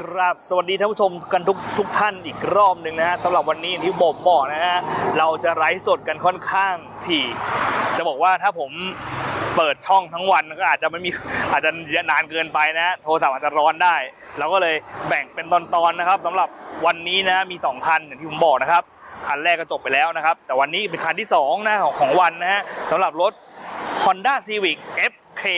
กราบสวัสดีท่านผู้ชมกันทุกทุกท่านอีกรอบหนึ่งนะฮะสำหรับวันนี้อย่างที่ผมบอกนะฮะเราจะไลฟ์สดกันค่อนข้างถี่ จะบอกว่าถ้าผมเปิดช่องทั้งวันก็อาจจะไม่มีอาจจะนานเกินไปนะ โทรศัพท์อาจจะร้อนได้ เราก็เลยแบ่งเป็นตอนๆนะครับสำหรับวันนี้นะมีสองคันอย่างที่ผมบอกนะครับคันแรกก็จบไปแล้วนะครับ แต่วันนี้เป็นคันที่สองนะของของวันนะฮะสำหรับรถ Honda Civic FK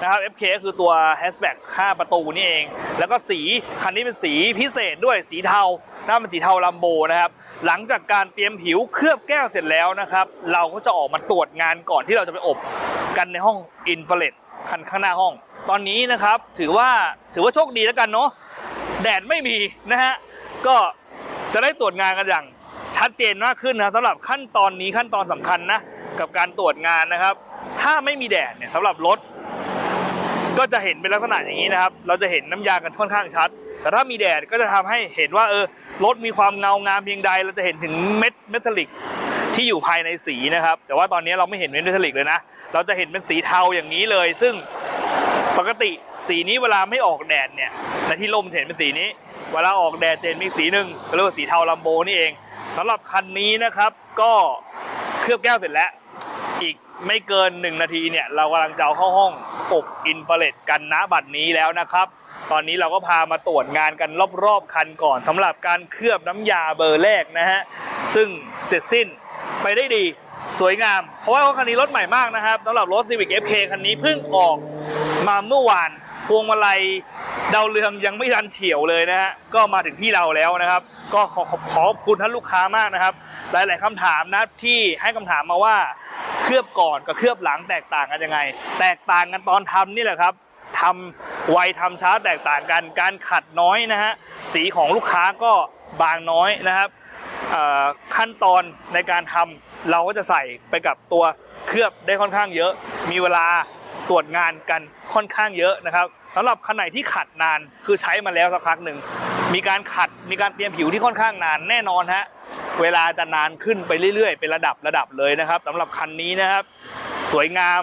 นะครับ FK ก็คือตัว hatchback 5ประตูนี่เอง แล้วก็สีคันนี้เป็นสีพิเศษด้วยสีเทาหน้าเป็นสีเทาลัมโบนะครับ หลังจากการเตรียมผิวเคลือบแก้วเสร็จแล้วนะครับ เราก็จะออกมาตรวจงานก่อนที่เราจะไปอบกันในห้องอินฟ a เรดคันข้างหน้าห้อง ตอนนี้นะครับถือว่าถือว่าโชคดีแล้วกันเนาะแดดไม่มีนะฮะก็จะได้ตรวจงานกันอย่าง ชัดเจนมากขึ้นนะสำหรับขั้นตอนนี้ขั้นตอนสำคัญนะกับการตรวจงานนะครับ ถ้าไม่มีแดดเนี่ยสำหรับรถ ก็จะเห็นเป็นลักษณะอย่างนี้นะครับ เราจะเห็นน้ำยากันค่อนข้างชัด แต่ถ้ามีแดดก็จะทำให้เห็นว่าเออรถมีความเงางามเพียงใด เราจะเห็นถึงเม็ดเมทัลลิกที่อยู่ภายในสีนะครับ แต่ว่าตอนนี้เราไม่เห็นเม็ดเมทัลลิกเลยนะ เราจะเห็นเป็นสีเทาอย่างนี้เลย ซึ่งปกติสีนี้เวลาไม่ออกแดดเนี่ยในที่ลมเห็นเป็นสีนี้ เวลาออกแดดจะเห็นมีสีหนึ่งเรียกว่าสีเทาลัมโบนี่เอง สำหรับคันนี้นะครับก็เคลือบแก้วเสร็จแล้ว อีกไม่เกิน 1 นาทีเนี่ย เรากำลังจะเอาเข้าห้องอบอินฟราเรดกันณบัดนี้แล้วนะครับ ตอนนี้เราก็พามาตรวจงานกันรอบๆคันก่อนสำหรับการเคลือบน้ำยาเบอร์แรกนะฮะ ซึ่งเสร็จสิ้นไปได้ดีสวยงาม เพราะว่าคันนี้รถใหม่มากนะครับสำหรับรถ Civic FK คันนี้เพิ่งออกมาเมื่อวานพวงมาลัย ดาวเรืองยังไม่ทันเฉียวเลยนะฮะก็มาถึงที่เราแล้วนะครับ ก็ขอขอบคุณท่านลูกค้ามากนะครับ หลาย ๆคำถามนะที่ให้คำถามมาว่าเคลือบก่อนกับเคลือบหลังแตกต่างกันยังไง แตกต่างกันตอนทำนี่แหละครับทำไวทำช้าแตกต่างกันการขัดน้อยนะฮะสีของลูกค้าก็บางน้อยนะครับขั้นตอนในการทำเราก็จะใส่ไปกับตัวเคลือบได้ค่อนข้างเยอะ มีเวลา ตรวจงานกันค่อนข้างเยอะนะครับสำหรับคันไหนที่ขัดนานคือใช้มาแล้วสักพักหนึ่งมีการขัดมีการเตรียมผิวที่ค่อนข้างนานแน่นอนฮะเวลาจะนานขึ้นไปเรื่อยๆ เป็นระดับระดับเลยนะครับสำหรับคันนี้นะครับ สวยงาม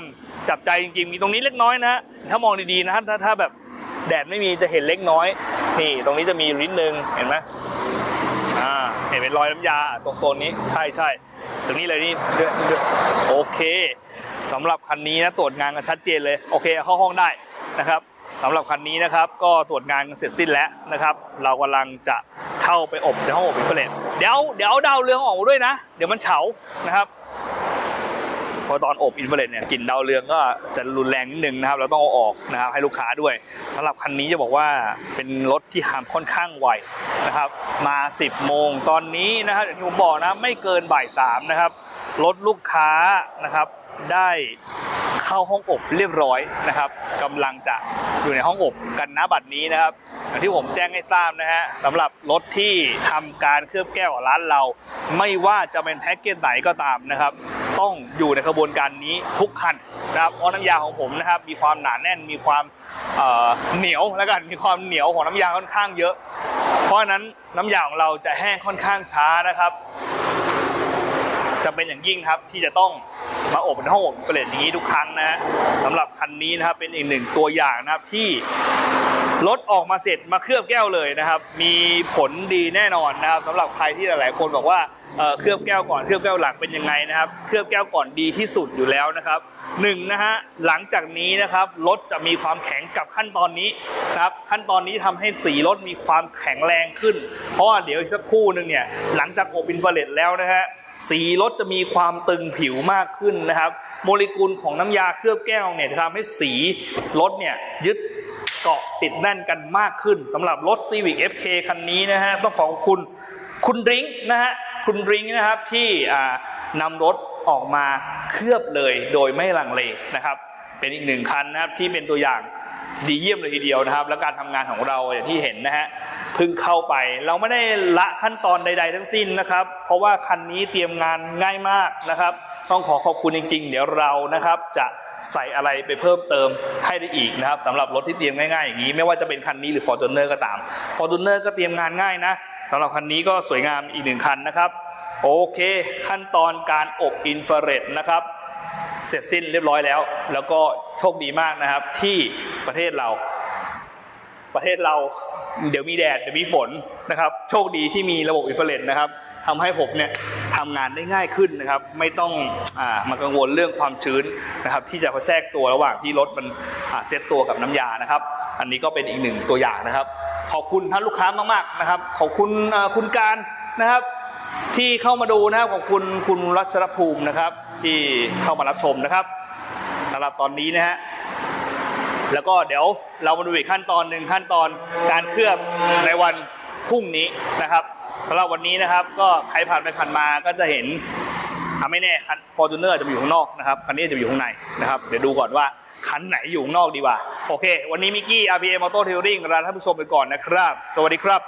จับใจจริงๆ มีตรงนี้เล็กน้อยนะถ้ามองดีๆนะถ้าถ้าแบบแดดไม่มีจะเห็นเล็กน้อยนี่ตรงนี้จะมีอยู่นิดนึงเห็นไหมอ่าเห็นเป็นรอยน้ำยาตรงโซนนี้ใช่ใช่ตรงนี้เลยนี่โอเค สำหรับคันนี้นะตรวจงานกันชัดเจนเลยโอเคเข้าห้องได้นะครับสำหรับคันนี้นะครับก็ตรวจงานกันเสร็จสิ้นแล้วนะครับ เรากำลังจะเข้าไปอบในห้องอบอินฟราเลตเดี๋ยวเดี๋ยวเดาวเรืองออกด้วยนะ เดี๋ยวมันเฉานะครับ เพราะตอนอบอินฟราเรดเนี่ยกลิ่นดาวเรืองก็จะรุนแรงนิดนึงนะครับเราต้องเอาออกนะครับให้ลูกค้าด้วยสำหรับคันนี้จะบอกว่าเป็นรถที่ทำค่อนข้างไวนะครับมา 10 โมงตอนนี้นะครับอย่างที่ผมบอกนะไม่เกินบ่ายสามนะครับรถลูกค้านะครับได้เข้าห้องอบเรียบร้อยนะครับกำลังจะอยู่ในห้องอบกันนะบัดนี้นะครับอย่างที่ผมแจ้งให้ทราบนะฮะสำหรับรถที่ทำการเคลือบแก้วกับร้านเรา ไม่ว่าจะเป็นแพ็กเกจไหนก็ตามนะครับ ต้องอยู่ในกระบวนการนี้ทุกคันนะครับเพราะน้ำยาของผมนะครับมีความหนาแน่นมีความเหนียวแล้วกันมีความเหนียวของน้ำยาค่อนข้างเยอะ เพราะฉะนั้นน้ำยาของเราจะแห้งค่อนข้างช้านะครับ จะเป็นอย่างยิ่งครับที่จะต้องมาอบในห้องอบเปลี่ยนนี้ทุกครั้งนะสำหรับคันนี้นะครับเป็นอีกหนึ่งตัวอย่างนะครับที่รถออกมาเสร็จมาเคลือบแก้วเลยนะครับ มีผลดีแน่นอนนะครับสำหรับใครที่หลาย ๆ คนบอกว่าเคลือบแก้วก่อนเคลือบแก้วหลังเป็นยังไงนะครับ เคลือบแก้วก่อนดีที่สุดอยู่แล้วนะครับหนึ่งนะฮะหลังจากนี้นะครับรถจะมีความแข็งกับขั้นตอนนี้นะครับขั้นตอนนี้ทำให้สีรถมีความแข็งแรงขึ้น เพราะว่าเดี๋ยวอีกสักครู่หนึ่งเนี่ยหลังจากอบอินฟาเรดแล้วนะฮะ สีรถจะมีความตึงผิวมากขึ้นนะครับ โมเลกุลของน้ำยาเคลือบแก้วเนี่ยจะทำให้สีรถเนี่ยยึดเกาะติดแน่นกันมากขึ้นสำหรับรถ Civic FK คันนี้นะฮะต้องขอบคุณคุณริงนะฮะคุณริงนะครับที่นำรถออกมาเคลือบเลยโดยไม่ลังเลนะครับ เป็นอีกหนึ่งคันนะครับที่เป็นตัวอย่าง ดีเยี่ยมเลยทีเดียวนะครับ และการทำงานของเราอย่างที่เห็นนะฮะเพิ่งเข้าไป เราไม่ได้ละขั้นตอนใด ๆ ทั้งสิ้นนะครับ เพราะว่าคันนี้เตรียมงานง่ายมากนะครับ ต้องขอขอบคุณจริง ๆ เดี๋ยวเรานะครับจะใส่อะไรไปเพิ่มเติมให้ได้อีกนะครับสำหรับรถที่เตรียมง่ายๆอย่างนี้ไม่ว่าจะเป็นคันนี้หรือ Fortuner ก็ตาม Fortuner ก็เตรียมงานง่ายนะสำหรับคันนี้ก็สวยงามอีกหนึ่งคันนะครับ โอเค ขั้นตอนการอบอินฟราเรดนะครับ เสร็จสิ้นเรียบร้อยแล้ว แล้วก็โชคดีมากนะครับ ที่ประเทศเรา ประเทศเราเดี๋ยวมีแดดเดี๋ยวมีฝนนะครับ โชคดีที่มีระบบอินฟราเรดนะครับทำให้ผมเนี่ยทำงานได้ง่ายขึ้นนะครับ ไม่ต้องอมากังวลเรื่องความชื้นนะครับ ที่จะมาแทรกตัวระหว่างที่รถมันเซตตัวกับน้ำยานะครับ อันนี้ก็เป็นอีกหนึ่งตัวอย่างนะครับ ขอบคุณท่านลูกค้ามากๆนะครับ ขอบคุณคุณการนะครับ ที่เข้ามาดูนะครับขอบคุณคุณรัชรภูมินะครับ ที่เข้ามารับชมนะครับสำหรับตอนนี้นะฮะแล้วก็เดี๋ยวเรามาดูอีกขั้นตอนหนึ่งขั้นตอนการเคลือบในวันพรุ่งนี้นะครับสำหรับวันนี้นะครับ ก็ใครผ่านไปผ่านมาก็จะเห็นอะไม่แน่คันฟอร์จูเนอร์จะไปอยู่ข้างนอกนะครับคันนี้จะอยู่ข้างในนะครับเดี๋ยวดูก่อนว่าคันไหนอยู่ข้างนอกดีกว่า โอเค วันนี้มิกกี้ RBA Motor Touring ลาท่านผู้ชมไปก่อนนะครับ สวัสดีครับ